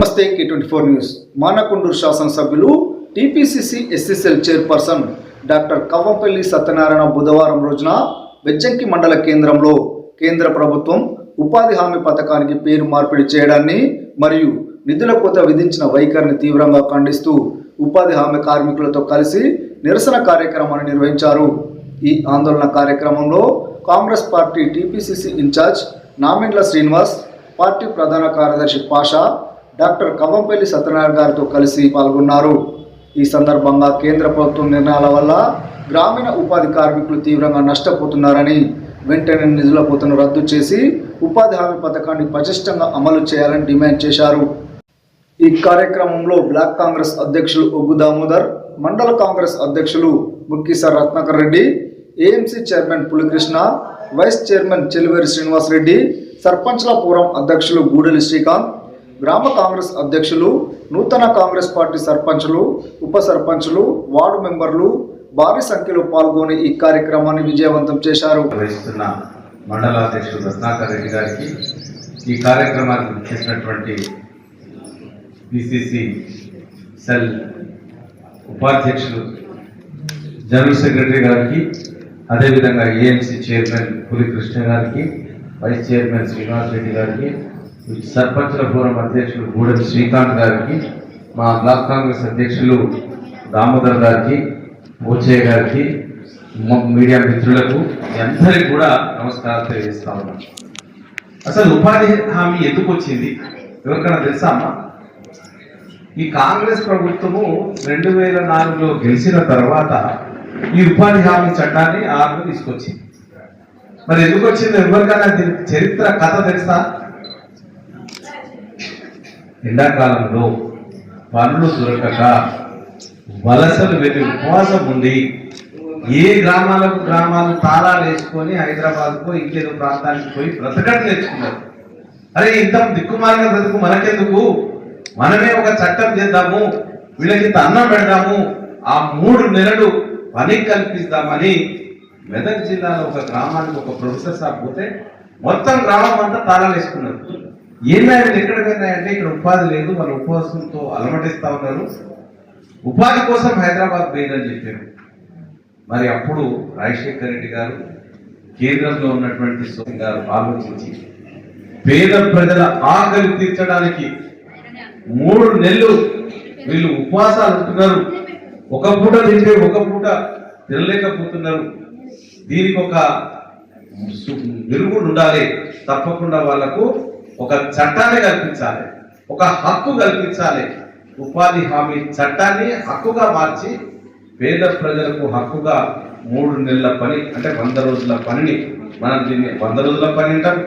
నమస్తే K twenty four news. Manakondur శాసనసభ్యులు TPCC SSL chairperson doctor Kavvampalli Satyanarayana బుధవారం రోజున వెజ్జంకి మండల కేంద్రంలో కేంద్ర ప్రభుత్వం ఉపాధి హామీ పథకానికి పేరు మార్పిడి చేయడాన్ని మరియు నిధుల కోత విధించిన వైఖరిని తీవ్రంగా ఖండిస్తూ ఉపాధి హామీ కార్మికులతో కలిసి నిరసన కార్యక్రమాన్ని నిర్వహించారు. ఈ ఆందోళన కార్యక్రమంలో Congress party TPCC incharge Namindla Srinivas party ప్రధాన కార్యదర్శి పాషా డాక్టర్ కవ్వంపల్లి సత్యనారాయణ గారితో కలిసి పాల్గొన్నారు. ఈ సందర్భంగా కేంద్ర ప్రభుత్వం నిర్ణయాల వల్ల గ్రామీణ ఉపాధి కార్మికులు తీవ్రంగా నష్టపోతున్నారని వెంటనే నిధుల పోతను రద్దు చేసి ఉపాధి హామీ పథకాన్ని పటిష్టంగా అమలు చేయాలని డిమాండ్ చేశారు. ఈ కార్యక్రమంలో బ్లాక్ కాంగ్రెస్ అధ్యక్షులు ఒగ్గు దామోదర్ మండల కాంగ్రెస్ అధ్యక్షులు Mukkisar Ratnakar Reddy AMC chairman Pulikrishna vice chairman Cheliveri Srinivas Reddy సర్పంచ్ల ఫోరం అధ్యక్షులు గూడెలి శ్రీకాంత్ గ్రామ కాంగ్రెస్ అధ్యక్షులు నూతన కాంగ్రెస్ పార్టీ సర్పంచులు ఉప సర్పంచులు వార్డు మెంబర్లు భారీ సంఖ్యలో పాల్గొని ఈ కార్యక్రమాన్ని విజయవంతం చేశారు. మండలాధ్యక్షుడు రత్నాకర్ రెడ్డి గారికి ఈ కార్యక్రమానికి చేసినటువంటి పిసిసి సెల్ ఉపాధ్యక్షులు జనరల్ సెక్రటరీ గారికి అదేవిధంగా ఏఎంసీ చైర్మన్ పులి కృష్ణ గారికి వైస్ చైర్మన్ శ్రీనివాస్ రెడ్డి గారికి సర్పంచుల ఫోరం అధ్యక్షులు గూడెం శ్రీకాంత్ గారికి మా బ్లాక్ కాంగ్రెస్ అధ్యక్షులు దామోదర్ గారికి పోచయ్య గారికి మీడియా మిత్రులకు అందరికి అందరికీ కూడా నమస్కారం తెలియజేస్తా ఉన్నాను అసలు ఉపాధి హామీ ఎందుకు వచ్చింది? ఎవరికైనా తెలుసా అమ్మా? ఈ కాంగ్రెస్ ప్రభుత్వము రెండు వేల నాలుగులో గెలిచిన తర్వాత ఈ ఉపాధి హామీ చట్టాన్ని ఆరులో తీసుకొచ్చింది. మరి ఎందుకు వచ్చిందో ఎవరికైనా చరిత్ర కథ తెలుసా? ఎండాకాలంలో పనులు దొరకక వలసలు వెళ్ళి ఉపవాసం ఉండి ఏ గ్రామాలకు గ్రామాలు తాళాలు వేసుకొని హైదరాబాద్కో ఇంకేదో ప్రాంతానికి పోయి బ్రతకట్టు తెచ్చుకున్నారు అరే ఇంత దిక్కుమాలిన బ్రతుకు మనకెందుకు? మనమే ఒక చట్టం చేద్దాము వీళ్ళకి ఇంత అన్నం పెడదాము ఆ మూడు నెలలు పని కల్పిస్తామని మెదక్ జిల్లాలో ఒక గ్రామానికి ఒక ప్రొఫెసర్ సార్ పోతే మొత్తం గ్రామం అంతా తాళాలు వేసుకున్నారు. ఏమైనా ఎక్కడ అంటే ఇక్కడ ఉపాధి లేదు మన ఉపవాసంతో అలమటిస్తా ఉన్నారు. ఉపాధి కోసం హైదరాబాద్ పోయిందని చెప్పారు. మరి అప్పుడు రాజశేఖర్ రెడ్డి గారు కేంద్రంలో ఉన్నటువంటి సోమ్ గారు ఆలోచించి పేద ప్రజల ఆకలి తీర్చడానికి మూడు నెలలు వీళ్ళు ఉపవాసాలు ఉంటున్నారు. ఒక పూట తింటే ఒక పూట తినలేకపోతున్నారు. దీనికి ఒక సు- ఉండాలి. తప్పకుండా వాళ్ళకు ఒక చట్టాన్ని కల్పించాలి. ఒక హక్కు కల్పించాలి. ఉపాధి హామీ చట్టాన్ని హక్కుగా మార్చి పేద ప్రజలకు హక్కుగా మూడు నెలల పని అంటే వంద రోజుల పనిని మనం దీన్ని వంద రోజుల పని అంటాం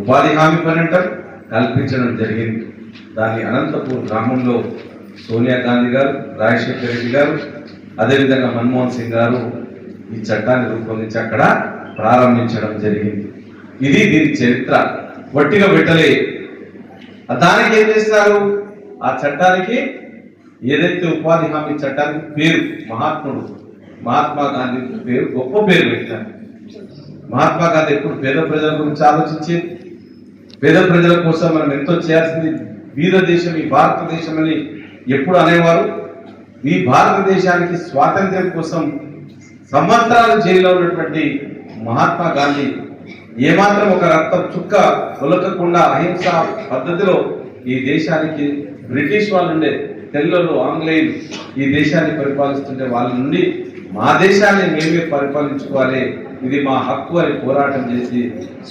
ఉపాధి హామీ పని అంటాం కల్పించడం జరిగింది. దాని అనంతపూర్ గ్రామంలో సోనియా గాంధీ గారు రాజశేఖర్ రెడ్డి గారు అదేవిధంగా మన్మోహన్ సింగ్ గారు ఈ చట్టాన్ని రూపొందించి అక్కడ ప్రారంభించడం జరిగింది. ఇది దీని చరిత్ర. వట్టిగా పెట్టలే. దానికి ఏం చేస్తారు? ఆ చట్టానికి ఏదైతే ఉపాధి హామీ చట్టానికి పేరు మహాత్ముడు మహాత్మా గాంధీ పేరు గొప్ప పేరు పెట్టారు మహాత్మా గాంధీ ఎప్పుడు పేద ప్రజల గురించి ఆలోచించేది? పేద ప్రజల కోసం మనం ఎంతో చేయాల్సింది వీర దేశం ఈ భారతదేశం అని ఎప్పుడు అనేవారు? ఈ భారతదేశానికి స్వాతంత్ర్యం కోసం సంవత్సరాలు జైల్లో ఉన్నటువంటి మహాత్మా గాంధీ ఏమాత్రం ఒక రక్త చుక్క ఒలకకుండా అహింస పద్ధతిలో ఈ దేశానికి బ్రిటిష్ వాళ్ళు ఉండే తెల్లలు ఆంగ్లేయులు ఈ దేశాన్ని పరిపాలిస్తుంటే వాళ్ళ నుండి మా దేశాన్ని మేమే పరిపాలించుకోవాలి. ఇది మా హక్కు అని పోరాటం చేసి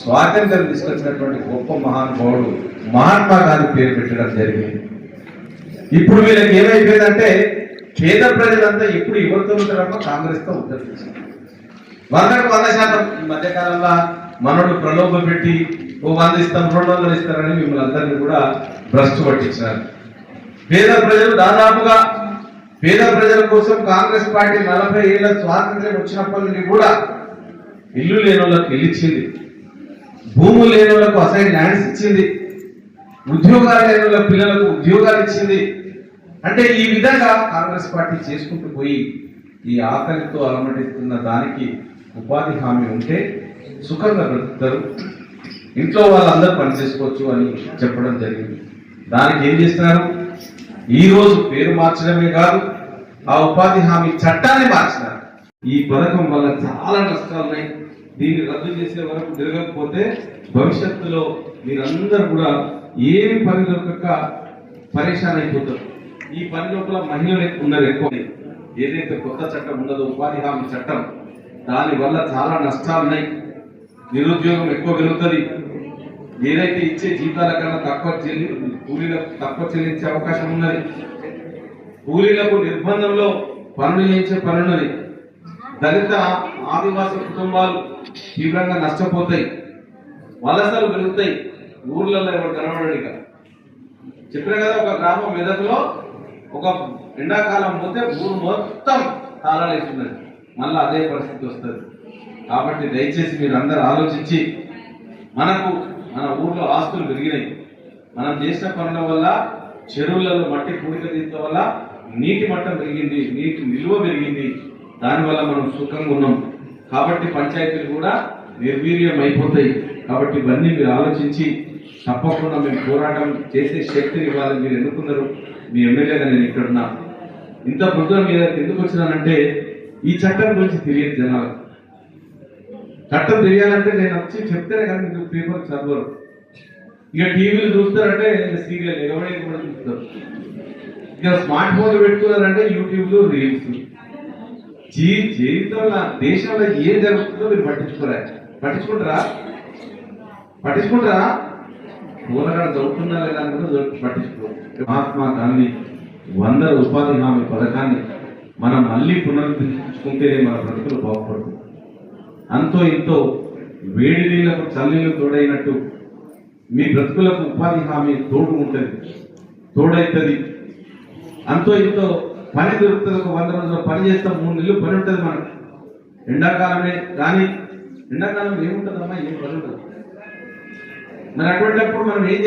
స్వాతంత్రం తీసుకొచ్చినటువంటి గొప్ప మహానుభావుడు మహాత్మా గాంధీ పేరు పెట్టడం జరిగింది. ఇప్పుడు వీళ్ళకి ఏమైపోయిందంటే పేద ప్రజలంతా ఇప్పుడు ఎవరితో ఉంటారమ్మా కాంగ్రెస్తో ఉంటారు వందకు వంద శాతం ఈ మధ్యకాలంలో మనోడు ప్రలోభ పెట్టి ఓ వంద ఇస్తాం రెండు వందలు ఇస్తారని మిమ్మల్ని అందరినీ కూడా భ్రష్టు పట్టించినారు. పేద ప్రజలు దాదాపుగా పేద ప్రజల కోసం కాంగ్రెస్ పార్టీ నలభై ఏళ్ళ స్వాతంత్ర్యం వచ్చినప్పటి నుండి కూడా ఇల్లు లేని వాళ్ళకి ఇల్లు ఇచ్చింది. భూములు లేని వాళ్ళకు అసైన్ ల్యాండ్స్ ఇచ్చింది. ఉద్యోగాలు లేని వాళ్ళ పిల్లలకు ఉద్యోగాలు ఇచ్చింది. అంటే ఈ విధంగా కాంగ్రెస్ పార్టీ చేసుకుంటూ పోయి ఈ ఆకలితో అలమటిస్తున్న దానికి ఉపాధి హామీ ఉంటే సుఖంగా బ్రతుకుతారు. ఇంట్లో వాళ్ళందరూ పని చేసుకోవచ్చు అని చెప్పడం జరిగింది. దానికి ఏం చేస్తున్నారు? ఈ రోజు పేరు మార్చడమే కాదు ఆ ఉపాధి హామీ చట్టాన్ని మార్చినారు. ఈ పథకం వల్ల చాలా నష్టాలు ఉన్నాయి. దీన్ని రద్దు చేసే వరకు జరగకపోతే భవిష్యత్తులో మీరందరూ కూడా ఏమి పని దొరకక పరేషాన్ అయిపోతారు. ఈ పని లోపల మహిళలు ఎక్కువ ఉన్నారు ఎక్కువ ఏదైతే కొత్త చట్టం ఉన్నదో ఉపాధి హామీ చట్టం దాని వల్ల చాలా నష్టాలున్నాయి నిరుద్యోగం ఎక్కువ పెరుగుతుంది. ఏదైతే ఇచ్చే జీతాల కన్నా తక్కువ చెల్లి కూలీలకు తక్కువ చెల్లించే అవకాశం ఉన్నది. కూలీలకు నిర్బంధంలో పనులు చేయించే పనున్నది దళిత ఆదివాసీ కుటుంబాలు తీవ్రంగా నష్టపోతాయి. వలసలు పెరుగుతాయి. ఊర్లలో ఎవరు కనబడడు ఇక. చెప్పిన కదా ఒక గ్రామం మెదక్లో ఒక ఎండాకాలం పోతే ఊరు మొత్తం తాళాలేస్తున్నది. మళ్ళీ అదే పరిస్థితి వస్తుంది. కాబట్టి దయచేసి మీరు అందరు ఆలోచించి మనకు మన ఊర్లో ఆస్తులు పెరిగినాయి. మనం చేసిన పనుల వల్ల చెరువులలో మట్టి పూడిక తీయడం వల్ల నీటి మట్టం పెరిగింది నీటి నిల్వ పెరిగింది. దానివల్ల మనం సుఖంగా ఉన్నాం. కాబట్టి పంచాయతీలు కూడా నిర్వీర్యం అయిపోతాయి. కాబట్టి ఇవన్నీ మీరు ఆలోచించి తప్పకుండా మేము పోరాటం చేసే శక్తిని ఇవ్వాలని మీరు ఎన్నుకున్నారు మీ ఎమ్మెల్యేగా నేను ఇక్కడ ఉన్నా ఇంత పొద్దున మీద ఎందుకు వచ్చినానంటే ఈ చట్టం గురించి తెలియదు జనాలకు. చట్టం తెలియాలంటే నేను వచ్చి చెప్తేనే కానీ మీరు పేపర్ చదవరు. ఇక టీవీలు చూస్తారంటే సీరియల్ ఎవరైనా కూడా చూస్తారు. ఇక స్మార్ట్ ఫోన్లు పెట్టుకున్నారంటే యూట్యూబ్లో రీల్స్. జీ జీవితంలో దేశంలో ఏం జరుగుతుందో మీరు పట్టించుకోరా? పట్టించుకుంటారా? పట్టించుకుంటారా? పూలగాడు చదువుతున్నా లేదా కూడా పట్టించుకో. మహాత్మా గాంధీ వంద ఉపాధి హామీ పథకాన్ని మనం మళ్ళీ పునరుద్ధరించుకుంటేనే మన బ్రతుకులు బాగుపడుతుంది అంతో ఇంతో వేడి నీళ్ళకు చల్లీలు తోడైనట్టు మీ బ్రతుకులకు ఉపాధి హామీ తోడు ఉంటుంది తోడైతుంది. అంతో ఇంతో పని దొరుకుతుంది ఒక వంద రోజులు పని చేస్తాం మూడు నెలలు పని ఉంటుంది మనకు. ఎండాకాలమే కానీ ఎండాకాలం ఏముంటుందమ్మా? ఏం పని ఉండదు. మరి అటువంటిప్పుడు మనం ఏం